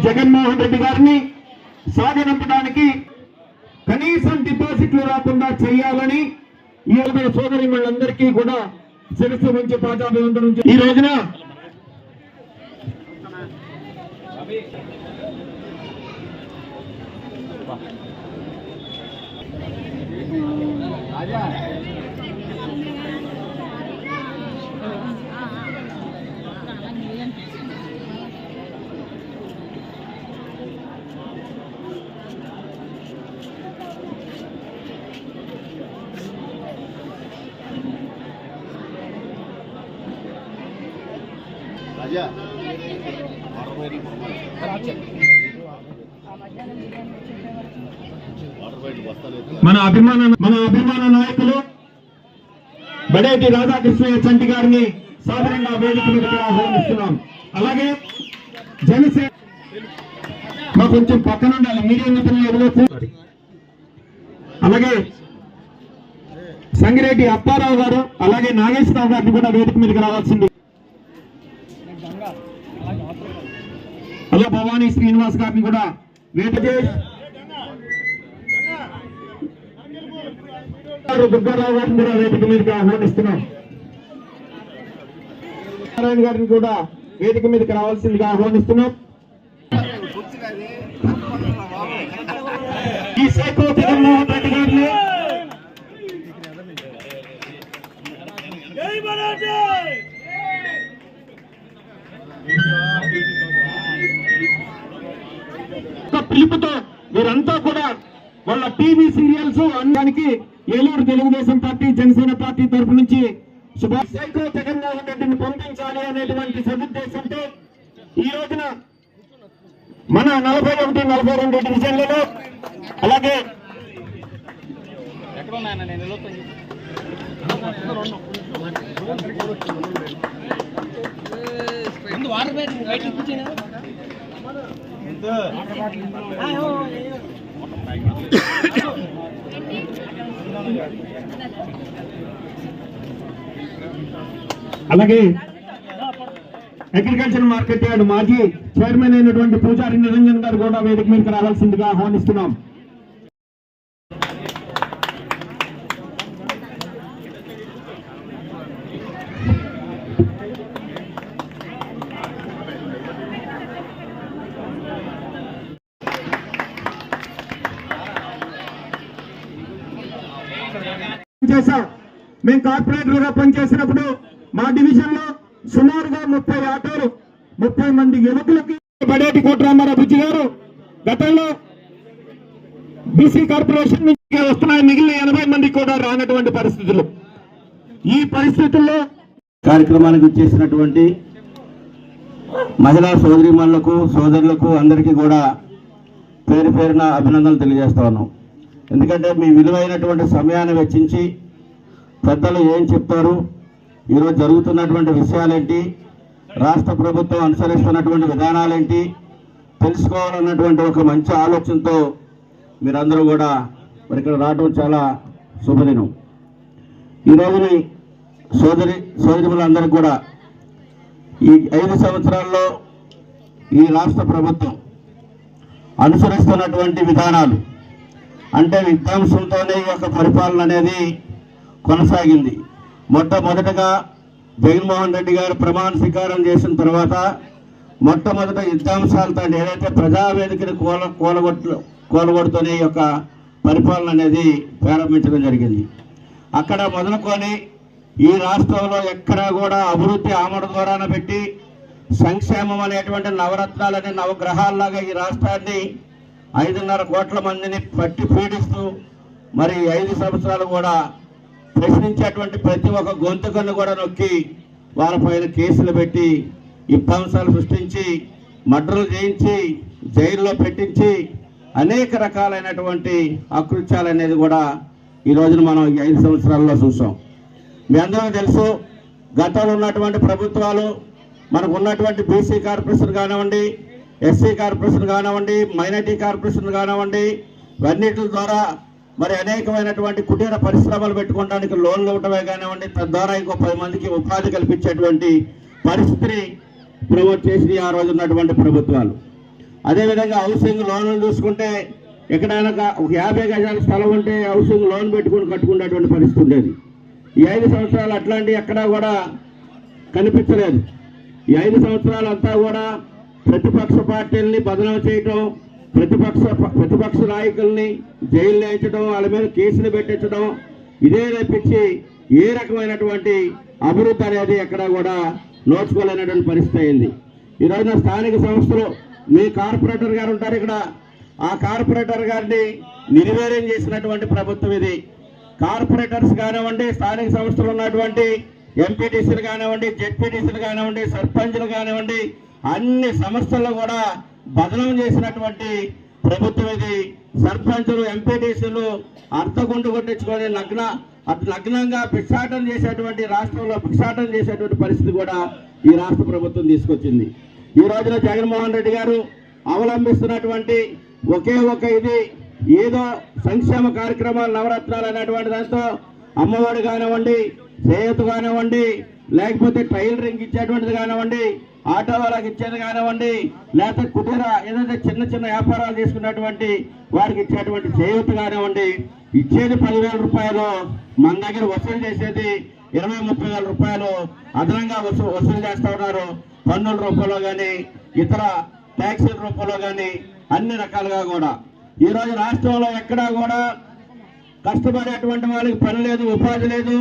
జగన్మోహన్ రెడ్డి గారిని సాగనంపడానికి కనీసం డిపాజిట్లు రాకుండా చేయాలని ఈ సోదరి మళ్ళందరికీ కూడా శిరస్సు మంచి పాదాభివందనం ఈ రోజున మన అభిమాన మన అభిమాన నాయకులు బడేటి రాధాకృష్ణయ్య చంటి గారిని సాధారణంగా వేదిక మీదకి ఆహ్వానిస్తున్నాం. అలాగే జనసేన మా కొంచెం పక్కన ఉండాలి. మీడియా మిత్రులు ఎదురొచ్చు అలాగే సంగిరెడ్డి అప్పారావు గారు అలాగే నాగేశ్వరరావు గారిని కూడా వేదిక మీదకి రావాల్సింది. అలా భవానీ శ్రీనివాస్ గారిని కూడా వేట గారు దుర్గారావు గారిని కూడా వేదిక మీదకి ఆహ్వానిస్తున్నాం. నారాయణ గారిని కూడా వేదిక మీదకి రావాల్సిందిగా ఆహ్వానిస్తున్నాం. ఈ సైకో జగన్మోహన్ రెడ్డి గారిని వీరంతా కూడా వాళ్ళ టీవీ సీరియల్స్ అనడానికి ఏలూరు తెలుగుదేశం పార్టీ జనసేన పార్టీ తరఫు నుంచి సుభాష్ సైకో జగన్మోహన్ రెడ్డిని పంపించాలి అనేటువంటి సదుద్దేశంతో ఈ రోజున మన నలభై ఒకటి నలభై రెండు డివిజన్లలో అలాగే వాటర్ బయట అలాగే అగ్రికల్చర్ మార్కెట్ యార్డ్ మాజీ చైర్మన్ అయినటువంటి పూజారి నిరంజన్ గారు కూడా వేదిక మీదకి రావాల్సిందిగా ఆహ్వానిస్తున్నాం. చేశాం. మేము కార్పొరేటర్గా పనిచేసినప్పుడు మా డివిజన్లో సుమారుగా ముప్పై ఆటోలు ముప్పై మంది యువకులకి బడేటి కోటరామారావు బుజ్జి గారు గతంలో బీసీ కార్పొరేషన్ నుంచి వస్తున్నాయి మిగిలిన ఎనభై మంది కూడా రానటువంటి పరిస్థితులు. ఈ పరిస్థితుల్లో కార్యక్రమానికి వచ్చేసినటువంటి మహిళా సోదరిమణులకు సోదరులకు అందరికీ కూడా పేరు పేరున అభినందనలు తెలియజేస్తా ఉన్నాం. ఎందుకంటే మీ విలువైనటువంటి సమయాన్ని వెచ్చించి పెద్దలు ఏం చెప్తారు ఈరోజు జరుగుతున్నటువంటి విషయాలేంటి? రాష్ట్ర ప్రభుత్వం అనుసరిస్తున్నటువంటి విధానాలేంటి? తెలుసుకోవాలన్నటువంటి ఒక మంచి ఆలోచనతో మీరందరూ కూడా మరి ఇక్కడ రావడం చాలా శుభదినం. ఈ రోజుని సోదరి సోదరిములందరికీ కూడా ఈ ఐదు సంవత్సరాల్లో ఈ రాష్ట్ర ప్రభుత్వం అనుసరిస్తున్నటువంటి విధానాలు అంటే విధ్వంసంతోనే ఈ యొక్క పరిపాలన అనేది కొనసాగింది. మొట్టమొదటగా జగన్మోహన్ రెడ్డి గారు ప్రమాణ స్వీకారం చేసిన తర్వాత మొట్టమొదట యుద్ధాంశాలతో ఏదైతే ప్రజావేదికను కూల కూలగొట్టు కూలగొడుతూనే యొక్క పరిపాలన అనేది ప్రారంభించడం జరిగింది. అక్కడ మొదలుకొని ఈ రాష్ట్రంలో ఎక్కడా కూడా అభివృద్ధి ఆమడ ద్వారాన పెట్టి సంక్షేమం అనేటువంటి నవరత్నాలని నవగ్రహాల్లాగా ఈ రాష్ట్రాన్ని ఐదున్నర కోట్ల మందిని పట్టి పీడిస్తూ మరి ఐదు సంవత్సరాలు కూడా ప్రశ్నించేటువంటి ప్రతి ఒక్క గొంతుకను కూడా నొక్కి వారిపైన కేసులు పెట్టి విధ్వంసాలు సృష్టించి మర్డర్లు చేయించి జైల్లో పెట్టించి అనేక రకాలైనటువంటి అకృత్యాలు అనేది కూడా ఈ రోజున మనం ఐదు సంవత్సరాల్లో చూసాం. మీ అందరూ తెలుసు గతంలో ఉన్నటువంటి ప్రభుత్వాలు మనకు ఉన్నటువంటి బీసీ కార్పొరేషన్ కానివ్వండి ఎస్సీ కార్పొరేషన్ కానివ్వండి మైనార్టీ కార్పొరేషన్ కానివ్వండి ఇవన్నిటి ద్వారా మరి అనేకమైనటువంటి కుటీర పరిశ్రమలు పెట్టుకోవడానికి లోన్లు ఇవ్వటమే కానివ్వండి తద్వారా ఇంకో పది మందికి ఉపాధి కల్పించేటువంటి పరిస్థితిని ప్రమోట్ చేసి ఆ రోజు ఉన్నటువంటి ప్రభుత్వాలు. అదేవిధంగా హౌసింగ్ లోన్లు చూసుకుంటే ఎక్కడైనా ఒక- ఒక యాభై గజాల స్థలం ఉంటే హౌసింగ్ లోన్ పెట్టుకుని కట్టుకునేటువంటి పరిస్థితి ఉండేది. ఈ ఐదు సంవత్సరాలు అట్లాంటివి ఎక్కడా కూడా కనిపించలేదు. ఈ ఐదు సంవత్సరాలు అంతా కూడా ప్రతిపక్ష పార్టీల్ని బదనం చేయటం ప్రతిపక్ష ప్రతిపక్ష నాయకుల్ని జైలు వేయించడం వాళ్ళ మీద కేసులు పెట్టించడం ఇదే తప్పించి ఏ రకమైనటువంటి అభివృద్ధి అనేది ఎక్కడా కూడా నోచుకోలేనటువంటి పరిస్థితి అయింది. ఈరోజున స్థానిక సంస్థలు మీ కార్పొరేటర్ గారు ఉంటారు ఇక్కడ ఆ కార్పొరేటర్ గారిని నిర్వీర్యం చేసినటువంటి ప్రభుత్వం ఇది. కార్పొరేటర్స్ కానివ్వండి స్థానిక సంస్థలు ఉన్నటువంటి ఎంపీటీసీలు కానివ్వండి జెడ్పీటీసీలు కానివ్వండి సర్పంచ్లు కానివ్వండి అన్ని సంస్థల్లో కూడా బదనం చేసినటువంటి ప్రభుత్వం ఇది. సర్పంచులు ఎంపీటీసీలు అర్థగుండు కొట్టించుకొని లగ్న లగ్నంగా భిక్షాటం చేసేటువంటి రాష్ట్రంలో భిక్షాటం చేసేటువంటి పరిస్థితి కూడా ఈ రాష్ట్ర ప్రభుత్వం తీసుకొచ్చింది. ఈ రోజున జగన్మోహన్ రెడ్డి గారు అవలంబిస్తున్నటువంటి ఒకే ఒక ఇది ఏదో సంక్షేమ కార్యక్రమాలు నవరత్నాలు అనేటువంటి దాంతో అమ్మఒడి కానివ్వండి చేయూత కానివ్వండి లేకపోతే టైలరింగ్ ఇచ్చేటువంటిది కానివ్వండి ఆటో వాళ్ళకి ఇచ్చేది కానివ్వండి లేకపోతే కుటీర ఏదైతే చిన్న చిన్న వ్యాపారాలు చేసుకున్నటువంటి వారికి ఇచ్చేటువంటి చేయూత కానివ్వండి ఇచ్చేది పదివేల రూపాయలు మన దగ్గర వసూలు చేసేది ఇరవై ముప్పై వేల రూపాయలు అదనంగా వసూ వసూలు చేస్తూ ఉన్నారు. పన్నుల రూపంలో కానీ ఇతర ట్యాక్సీల రూపంలో కానీ అన్ని రకాలుగా కూడా. ఈ రోజు రాష్ట్రంలో ఎక్కడా కూడా కష్టపడేటువంటి వాళ్ళకి పని లేదు ఉపాధి లేదు.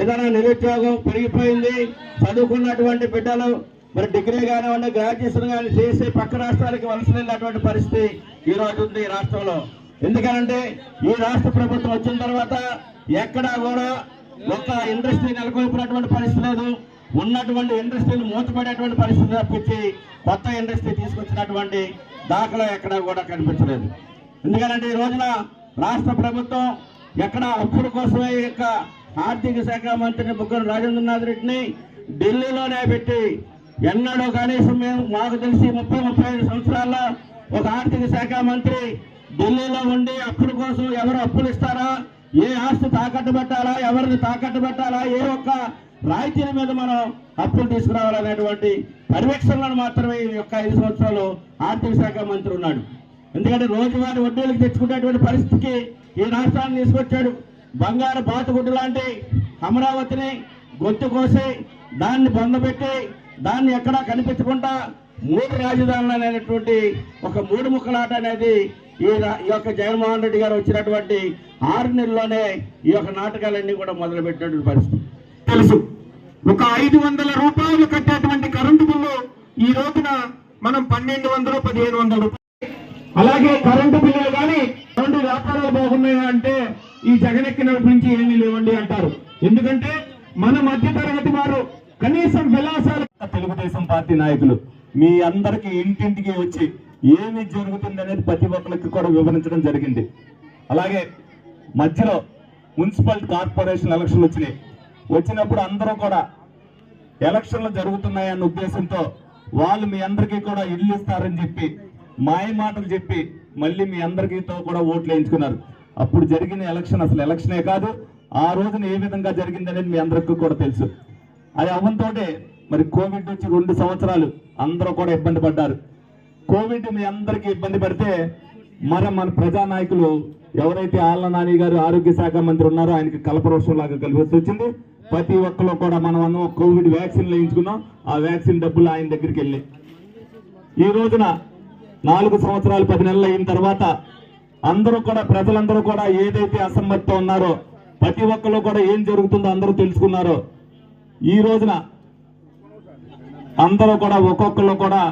ఏదైనా నిరుద్యోగం పెరిగిపోయింది చదువుకున్నటువంటి బిడ్డలు మరి డిగ్రీ కానివ్వండి గ్రాడ్యుయేషన్ కానీ చేసి పక్క రాష్ట్రాలకి వలస వెళ్ళినటువంటి పరిస్థితి ఈ రోజు ఉంది ఈ రాష్ట్రంలో. ఎందుకనంటే ఈ రాష్ట్ర ప్రభుత్వం వచ్చిన తర్వాత ఎక్కడా కూడా ఒక ఇండస్ట్రీ నెలకొల్పినటువంటి పరిస్థితి లేదు. ఉన్నటువంటి ఇండస్ట్రీలు మూతపడేటువంటి పరిస్థితి తప్పించి కొత్త ఇండస్ట్రీ తీసుకొచ్చినటువంటి దాఖలా ఎక్కడా కూడా కనిపించలేదు. ఎందుకంటే ఈ రోజున రాష్ట్ర ప్రభుత్వం ఎక్కడ అప్పుల కోసమే యొక్క ఆర్థిక శాఖ మంత్రిని బుగ్గన రాజేంద్రనాథ్ రెడ్డిని ఢిల్లీలోనే పెట్టి ఎన్నడూ కనీసం మేము మాకు తెలిసి ముప్పై ముప్పై ఐదు సంవత్సరాల్లో ఒక ఆర్థిక శాఖ మంత్రి ఢిల్లీలో ఉండి అప్పుల కోసం ఎవరు అప్పులు ఇస్తారా? ఏ ఆస్తి తాకట్టు పెట్టాలా? ఎవరిని తాకట్టు పెట్టాలా? ఏ ఒక్క రాయితీల మీద మనం అప్పులు తీసుకురావాలనేటువంటి పర్యవేక్షణలను మాత్రమే ఈ యొక్క ఐదు సంవత్సరాలు ఆర్థిక శాఖ మంత్రి ఉన్నాడు. ఎందుకంటే రోజువారి వడ్డీలకు తెచ్చుకునేటువంటి పరిస్థితికి ఈ రాష్ట్రాన్ని తీసుకొచ్చాడు. బంగారు బాతుగుడ్డు లాంటి అమరావతిని గొంతు కోసి దాన్ని బొందబెట్టి దాన్ని ఎక్కడా కనిపించకుండా మూడు రాజధానులు అనేటువంటి ఒక మూడు ముక్కలాట అనేది ఈ ఈ యొక్క జగన్మోహన్ రెడ్డి గారు వచ్చినటువంటి ఆరు నెలల్లోనే ఈ యొక్క నాటకాలన్నీ కూడా మొదలుపెట్టినటువంటి పరిస్థితి. తెలుసు. ఒక ఐదు వందల రూపాయలు కట్టేటువంటి కరెంటు బిల్లు ఈ రోజున మనం పన్నెండు వందలు పదిహేను వందల రూపాయలు. అలాగే కరెంటు బిల్లులు కానీ రెండు వ్యాపారాలు బాగున్నాయా అంటే ఈ జగనెక్కిన నుంచి ఏమీ లేవండి అంటారు. ఎందుకంటే మన మధ్య తరగతి వారు కనీసం విలాసాలు తెలుగుదేశం పార్టీ నాయకులు మీ అందరికి ఇంటింటికి వచ్చి ఏమి జరుగుతుంది అనేది ప్రతి ఒక్కరికి కూడా వివరించడం జరిగింది. అలాగే మధ్యలో మున్సిపల్ కార్పొరేషన్ ఎలక్షన్లు వచ్చినాయి. వచ్చినప్పుడు అందరూ కూడా ఎలక్షన్లు జరుగుతున్నాయన్న ఉద్దేశంతో వాళ్ళు మీ అందరికీ కూడా ఇల్లు ఇస్తారని చెప్పి మాయ మాటలు చెప్పి మళ్ళీ మీ అందరికీతో కూడా ఓట్లు వేయించుకున్నారు. అప్పుడు జరిగిన ఎలక్షన్ అసలు ఎలక్షనే కాదు ఆ రోజున ఏ విధంగా జరిగింది అనేది మీ అందరికీ కూడా తెలుసు. అది అవ్వంతోటే మరి కోవిడ్ నుంచి రెండు సంవత్సరాలు అందరూ కూడా ఇబ్బంది పడ్డారు. కోవిడ్ మీ అందరికీ ఇబ్బంది పడితే మరి మన ప్రజా నాయకులు ఎవరైతే ఆళ్ళ నాని గారు ఆరోగ్య శాఖ మంత్రి ఉన్నారో ఆయనకి కల్పరోషం లాగా కలిసి వచ్చింది. ప్రతి ఒక్కరు కూడా మనం కోవిడ్ వ్యాక్సిన్ వేయించుకున్నాం. ఆ వ్యాక్సిన్ డబ్బులు ఆయన దగ్గరికి వెళ్ళి ఈ రోజున నాలుగు సంవత్సరాలు పది నెలలు అయిన తర్వాత అందరూ కూడా ప్రజలందరూ కూడా ఏదైతే అసమ్మతితో ఉన్నారో ప్రతి ఒక్కరు కూడా ఏం జరుగుతుందో అందరూ తెలుసుకున్నారో ఈ రోజున అందరూ కూడా ఒక్కొక్కరు కూడా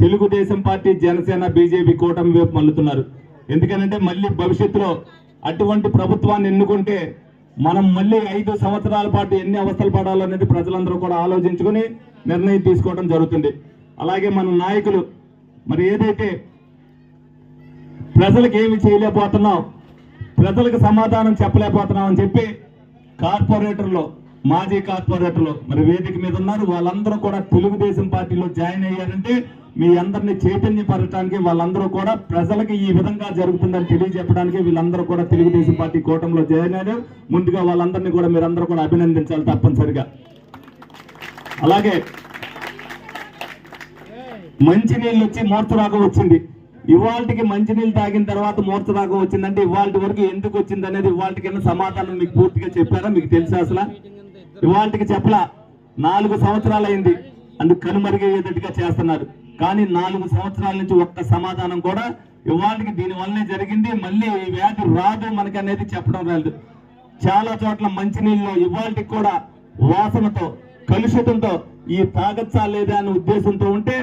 తెలుగుదేశం పార్టీ జనసేన బీజేపీ కూటమి వైపు మల్లుతున్నారు ఎందుకనంటే మళ్ళీ భవిష్యత్తులో అటువంటి ప్రభుత్వాన్ని ఎన్నుకుంటే మనం మళ్ళీ ఐదు సంవత్సరాల పాటు ఎన్ని అవస్థలు పడాలనేది ప్రజలందరూ కూడా ఆలోచించుకుని నిర్ణయం తీసుకోవడం జరుగుతుంది. అలాగే మన నాయకులు మరి ఏదైతే ప్రజలకు ఏమి చేయలేకపోతున్నాం ప్రజలకు సమాధానం చెప్పలేకపోతున్నాం అని చెప్పి కార్పొరేటర్లో మాజీ కార్పొరేటర్లు మరి వేదిక మీద ఉన్నారు. వాళ్ళందరూ కూడా తెలుగుదేశం పార్టీలో జాయిన్ అయ్యారంటే మీ అందరినీ చైతన్యపరచడానికి వాళ్ళందరూ కూడా ప్రజలకు ఈ విధంగా జరుగుతుందని తెలియజెప్పడానికి వీళ్ళందరూ కూడా తెలుగుదేశం పార్టీ కూటమిలో జాయిన్ అయ్యారు. ముందుగా వాళ్ళందరినీ కూడా మీరందరూ కూడా అభినందించాలి తప్పనిసరిగా. అలాగే మంచి నీళ్ళు వచ్చి మూర్తరాగం వచ్చింది. ఇవాళకి మంచినీళ్ళు తాగిన తర్వాత మూర్ఛ దాకా వచ్చిందంటే ఇవాళ వరకు ఎందుకు వచ్చింది అనేది ఇవాళకి సమాధానం మీకు పూర్తిగా చెప్పారా? మీకు తెలుసా అసలు? ఇవాళకి చెప్పలా నాలుగు సంవత్సరాలు అయింది అందుకు కనుమరుగయ్యేటట్టుగా చేస్తున్నారు. కానీ నాలుగు సంవత్సరాల నుంచి ఒక్క సమాధానం కూడా ఇవాళకి దీని వల్లనే జరిగింది. మళ్ళీ ఈ వ్యాధి రాదు మనకి అనేది చెప్పడం లేదు. చాలా చోట్ల మంచినీళ్ళు ఇవాళకి కూడా వాసనతో కలుషితంతో ఈ తాగచ్చా లేదా అనే ఉద్దేశంతో ఉంటే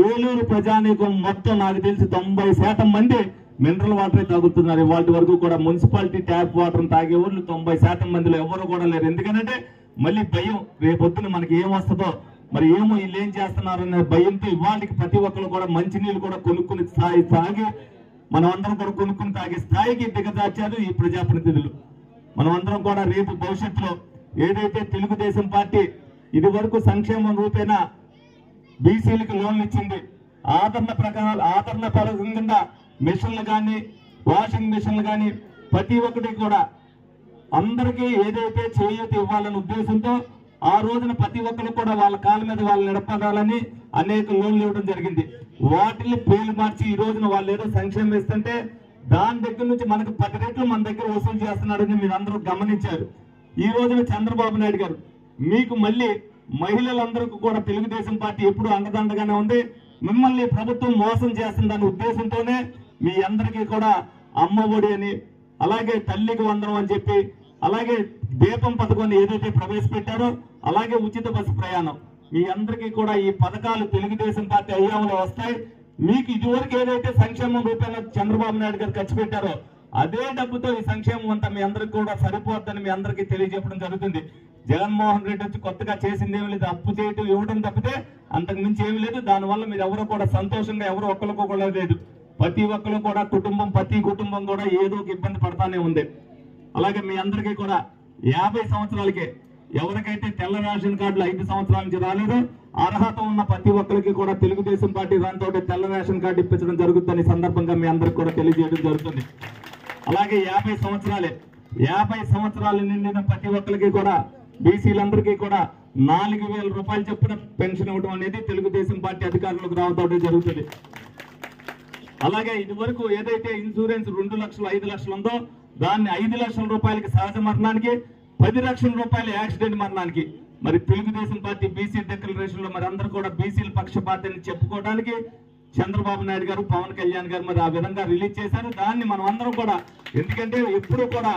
ఏలూరు ప్రజానీకం మొత్తం నాకు తెలిసి తొంభై శాతం మంది మినరల్ వాటర్ తాగుతున్నారు. ఇవాళ వరకు కూడా మున్సిపాలిటీ ట్యాప్ వాటర్ తాగే వాళ్ళు తొంభై శాతం మందిలో ఎవరు కూడా లేరు. ఎందుకంటే మళ్ళీ భయం రేపొద్దున మనకి ఏం వస్తుందో మరి ఏమో వీళ్ళు ఏం చేస్తున్నారనే భయంతో ఇవాళకి ప్రతి ఒక్కరు కూడా మంచినీళ్ళు కూడా కొనుక్కుని స్థాయి తాగి మనం అందరం కూడా కొనుక్కుని తాగే స్థాయికి దిగజార్చారు ఈ ప్రజాప్రతినిధులు. మనం అందరం కూడా రేపు భవిష్యత్తులో ఏదైతే తెలుగుదేశం పార్టీ ఇది వరకు సంక్షేమం రూపేణా బీసీలకు లోన్లు ఇచ్చింది ఆదరణ ప్రకారాలు ఆదరణ పరంగా మిషన్లు కానీ వాషింగ్ మిషన్లు కానీ ప్రతి ఒక్కటి కూడా అందరికీ ఏదైతే చేయూత ఇవ్వాలనే ఉద్దేశంతో ఆ రోజున ప్రతి ఒక్కరు కూడా వాళ్ళ కాళ్ళ మీద వాళ్ళు నడపడాలని అనేక లోన్లు ఇవ్వడం జరిగింది. వాటిని పేలు మార్చి ఈ రోజున వాళ్ళు ఏదో సంక్షేమం ఇస్తుంటే దాని దగ్గర నుంచి మనకు పది రెట్లు మన దగ్గర వసూలు చేస్తున్నాడని మీరు అందరూ గమనించారు. ఈ రోజున చంద్రబాబు నాయుడు గారు మీకు మళ్ళీ మహిళలందరికీ కూడా తెలుగుదేశం పార్టీ ఎప్పుడు అండదండగానే ఉంది. మిమ్మల్ని ప్రభుత్వం మోసం చేస్తుందనే ఉద్దేశంతోనే మీ అందరికీ కూడా అమ్మ ఒడి అని అలాగే తల్లికి వందనం అని చెప్పి అలాగే దీపం పథకాన్ని ఏదైతే ప్రవేశపెట్టారో అలాగే ఉచిత బస్సు ప్రయాణం. మీ అందరికీ కూడా ఈ పథకాలు తెలుగుదేశం పార్టీ అయ్యాములో వస్తాయి. మీకు ఇదివరకు ఏదైతే సంక్షేమం రూపంలో చంద్రబాబు నాయుడు గారు ఖర్చు పెట్టారో అదే డబ్బుతో ఈ సంక్షేమం అంతా మీ అందరికి కూడా సరిపోద్దని మీ అందరికీ తెలియజెప్పడం జరుగుతుంది. జగన్మోహన్ రెడ్డి వచ్చి కొత్తగా చేసింది ఏమి లేదు. అప్పు చేయటం ఇవ్వడం తప్పితే అంతకు మించి ఏమి లేదు. దానివల్ల మీరు ఎవరు కూడా సంతోషంగా ఎవరు ఒక్కరికి కూడా లేదు. ప్రతి ఒక్కరు కూడా కుటుంబం ప్రతి కుటుంబం కూడా ఏదో ఒక ఇబ్బంది పడతానే ఉంది. అలాగే మీ అందరికీ కూడా యాభై సంవత్సరాలకే ఎవరికైతే తెల్ల రేషన్ కార్డులు ఐదు సంవత్సరాల నుంచి రాలేదో అర్హత ఉన్న ప్రతి ఒక్కరికి కూడా తెలుగుదేశం పార్టీ దాంతో తెల్ల రేషన్ కార్డు ఇప్పించడం జరుగుతుందని సందర్భంగా మీ అందరికి కూడా తెలియజేయడం జరుగుతుంది. అలాగే యాభై సంవత్సరాలే యాభై సంవత్సరాలు నిండిన ప్రతి ఒక్కరికి కూడా బీసీలందరికీ కూడా నాలుగు వేల రూపాయలు చొప్పున పెన్షన్ ఇవ్వడం అనేది తెలుగుదేశం పార్టీ అధికారులకు రావడం జరుగుతుంది. అలాగే ఇది వరకు ఏదైతే ఇన్సూరెన్స్ రెండు లక్షలు ఐదు లక్షలు ఉందో దాన్ని ఐదు లక్షల రూపాయలకి సహజ మరణానికి పది లక్షల రూపాయల యాక్సిడెంట్ మరణానికి. మరి తెలుగుదేశం పార్టీ బీసీ డిక్లరేషన్లో మరి అందరూ కూడా బీసీల పక్షపాతాన్ని చెప్పుకోవడానికి చంద్రబాబు నాయుడు గారు పవన్ కళ్యాణ్ గారు మరి ఆ విధంగా రిలీజ్ చేశారు. దాన్ని మనం అందరం కూడా ఎందుకంటే ఎప్పుడూ కూడా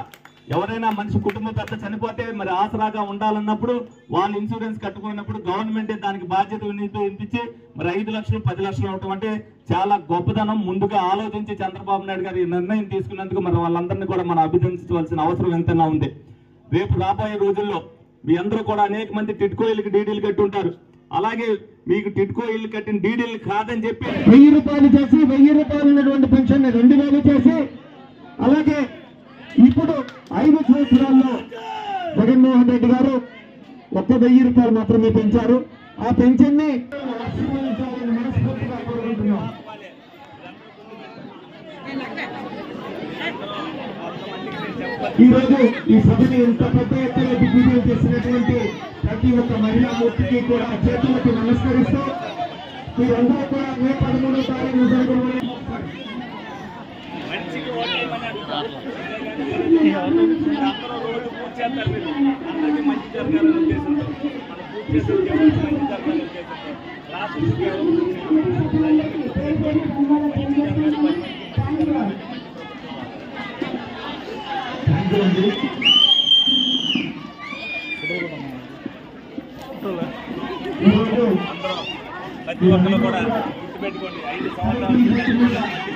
ఎవరైనా మనిషి కుటుంబ పెద్ద చనిపోతే మరి ఆసరాగా ఉండాలన్నప్పుడు వాళ్ళు ఇన్సూరెన్స్ కట్టుకున్నప్పుడు గవర్నమెంట్ దానికి బాధ్యత వినిపించి మరి ఐదు లక్షలు పది లక్షలు అవటం అంటే చాలా గొప్పదనం. ముందుగా ఆలోచించి చంద్రబాబు నాయుడు గారు ఈ నిర్ణయం తీసుకున్నందుకు మరి వాళ్ళందరినీ కూడా మనం అభినందించవలసిన అవసరం ఎంతైనా ఉంది. రేపు రాబోయే రోజుల్లో మీ అందరూ కూడా అనేక మంది టిట్కో ఇల్లుకి డీడీలు కట్టి ఉంటారు అలాగే మీకు టిట్కో ఇల్లు కట్టిన డీడీలు కాదని చెప్పి వెయ్యి రూపాయలు చేసి వెయ్యి రూపాయలు ఉన్నటువంటి పెన్షన్ రెండు వేలు చేసి అలాగే ఇప్పుడు ఐదు సంవత్సరాల్లో జగన్మోహన్ రెడ్డి గారు ఒక్క వెయ్యి రూపాయలు మాత్రమే పెంచారు. ఆ పెన్షన్ని ఈరోజు ఈ ఈ సభని ఎంత పెద్ద ఎత్తున దిగ్విజయం చేసినటువంటి ప్రతి ఒక్క మహిళా మూర్తికి కూడా చేతులకి నమస్కరిస్తూ మీరందరూ కూడా మే పదమూడో తారీఖు జరగబోయే ఈరోజు ప్రతి ఒక్కరు కూడా గుర్తుపెట్టుకోండి ఐదు సంవత్సరాలు మళ్ళీ ఇలాంటి దళిత చేసే లోపల ఉండాలి అంటే సంక్షేమాన్ని అభివృద్ధిని రెండు వైపులా చేసేటువంటి మన చంద్రబాబు చంద్రగా తీసుకుంటారని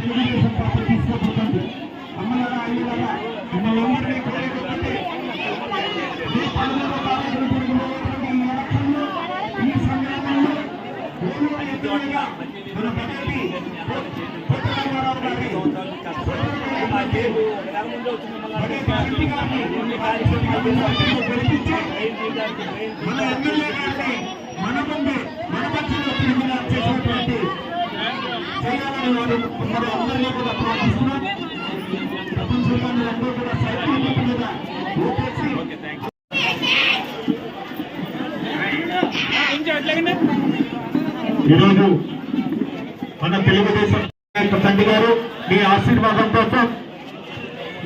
తెలుగుదేశం పార్టీ తీసుకోబోతుంది అమ్మలారా అయ్యలారా మిమ్మల్ని అందరినీ కోరేటటువంటి ఈ పదమూడవ తారీఖున జరగబోయేటువంటి ఈ ఎలక్షన్లో ఈ సంగ్రామంలో ఓనూరు ఎమ్మెల్యేగా మన పదవి కోటరామారావు గారి మన ఎమ్మెల్యే గారిని మన ముందు మన మధ్యలో తిరిగిన చేసినటువంటి చేయాలని వారు మరి అందరినీ కూడా ప్రార్థిస్తున్నాం. ప్రపంచంలో అందరూ కూడా సైకిల్ మీద ఓటేసి ఈరోజు మన తెలుగుదేశం తండ్రి గారు మీ ఆశీర్వాదం కోసం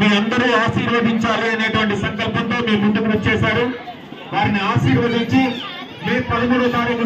మీ అందరూ ఆశీర్వదించాలి అనేటువంటి సంకల్పంతో మీ ముందుకు వచ్చేశారు. వారిని ఆశీర్వదించి Cumhur İtalya Grubu